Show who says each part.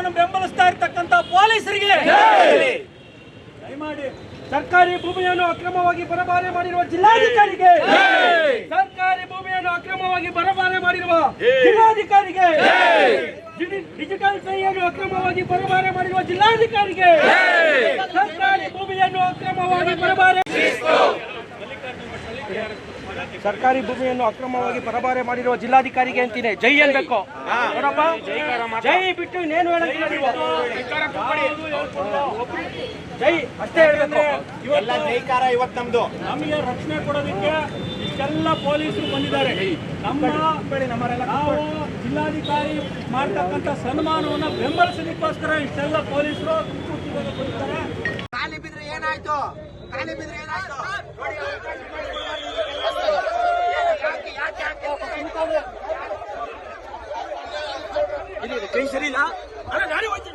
Speaker 1: ಸನ್ಮಾನವನ್ನು ಬೆಂಬಲಿಸ್ತಾ ಇರ್ತಕ್ಕಂಥ ಪೊಲೀಸರಿಗೆ ದಯಮಾಡಿ ಸರ್ಕಾರಿ ಭೂಮಿಯನ್ನು ಅಕ್ರಮವಾಗಿ ಬರಬಾರೆ ಮಾಡಿರುವ ಜಿಲ್ಲಾಧಿಕಾರಿಗೆ ಸರ್ಕಾರಿ ಭೂಮಿಯನ್ನು ಅಕ್ರಮವಾಗಿ ಬರಬಾರೆ ಮಾಡಿರುವ ಜಿಲ್ಲಾಧಿಕಾರಿಗೆ ಡಿಜಿ- ಡಿಜಿಟಲ್ ಸಹಿಯನ್ನು ಅಕ್ರಮವಾಗಿ ಬರಬಾರೆ ಮಾಡಿರುವ ಜಿಲ್ಲಾಧಿಕಾರಿಗೆ ಸರ್ಕಾರಿ ಭೂಮಿಯನ್ನು ಅಕ್ರಮವಾಗಿ ಬರಬಾರೆ ಸರ್ಕಾರಿ ಭೂಮಿಯನ್ನು ಅಕ್ರಮವಾಗಿ ಪರಬಾರೆ ಮಾಡಿರುವ ಜಿಲ್ಲಾಧಿಕಾರಿಗೆ ಅಂತೀನಿ ಜೈ ಅನ್ಬೇಕು. ನೋಡಪ್ಪ? ಜೈ ಬಿಟ್ಟು ಇನ್ನೇನು ಹೇಳಂಗಿಲ್ಲ ನೀವು. ಜೈ ಅಷ್ಟೇ ಹೇಳಬೇಕು.
Speaker 2: ಇವೆಲ್ಲ ಜೈಕಾರ ಇವತ್ತು ನಮ್ದು.
Speaker 1: ನಮಗೆ ರಕ್ಷಣೆ ಕೊಡೋದಕ್ಕೆ ಇಷ್ಟೆಲ್ಲ ಪೊಲೀಸರು ಬಂದಿದ್ದಾರೆ. ನಮ್ಮ ನಾವು ಜಿಲ್ಲಾಧಿಕಾರಿ ಮಾಡ್ತಕ್ಕಂಥ ಸನ್ಮಾನವನ್ನ ಬೆಂಬಲಿಸಲಿಕ್ಕೋಸ್ಕರ ಇಷ್ಟೆಲ್ಲ ಪೊಲೀಸರು
Speaker 2: ಬಿದ್ರೆ ಏನಾಯ್ತು? ಬಿದ್ರೆ ಏನಾಯ್ತು?
Speaker 1: ಕೈ ಸರಿ ಇಲ್ಲ. ಅಲ್ಲ ನಾನೇ ಹೋಯ್ತು,